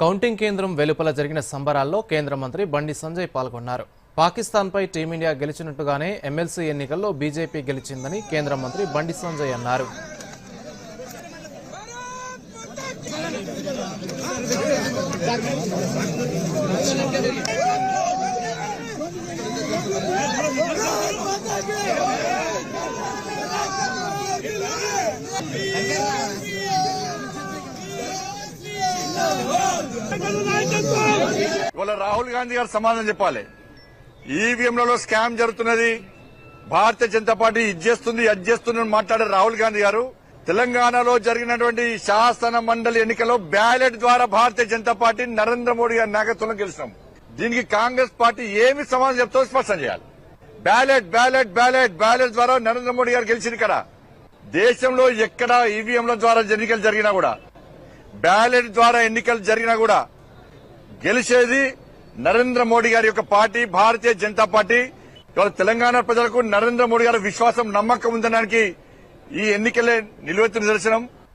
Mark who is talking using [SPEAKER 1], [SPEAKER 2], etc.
[SPEAKER 1] Counting కేంద్రం వెలుపల జరిగిన సంబరాల్లో కేంద్ర మంత్రి బండి సంజయ్ పాల్గొన్నారు. పాకిస్తాన్పై టీమిండియా గెలిచినట్టుగానే ఎమ్మెల్సీ ఎన్నికల్లో బీజేపీ గెలిచిందని కేంద్ర మంత్రి బండి సంజయ్ అన్నారు.
[SPEAKER 2] ఇవాళ రాహుల్ గాంధీ గారు సమాధానం చెప్పాలి. ఈవీఎంలలో స్కామ్ జరుగుతున్నది. భారతీయ జనతా పార్టీ ఇది చేస్తుంది అది చేస్తుంది అని మాట్లాడారు రాహుల్ గాంధీ గారు తెలంగాణలో జరిగినటువంటి శాసన మండలి ఎన్నికల్లో బ్యాలెట్ ద్వారా భారతీయ జనతా పార్టీ నరేంద్ర మోడీ గారి నాయకత్వంలో గెలిచినాం దీనికి కాంగ్రెస్ పార్టీ ఏమి సమాధానం చెప్తో స్పష్టం చేయాలి. బ్యాలెట్ బ్యాలెట్ బ్యాలెట్ బ్యాలెట్ ద్వారా నరేంద్ర మోడీ గారు గెలిచింది ఇక్కడ దేశంలో ఎక్కడ ఈవీఎంల ద్వారా ఎన్నికలు జరిగినా కూడా బ్యాలెట్ ద్వారా ఎన్నికలు జరిగినా కూడా గెలిచేది నరేంద్ర మోడీ గారి యొక్క పార్టీ భారతీయ జనతా పార్టీ. ఇవాళ తెలంగాణ ప్రజలకు నరేంద్ర మోడీ గారి విశ్వాసం నమ్మకం ఉందనడానికి ఈ ఎన్నికలే నిలువెత్తు నిదర్శనం.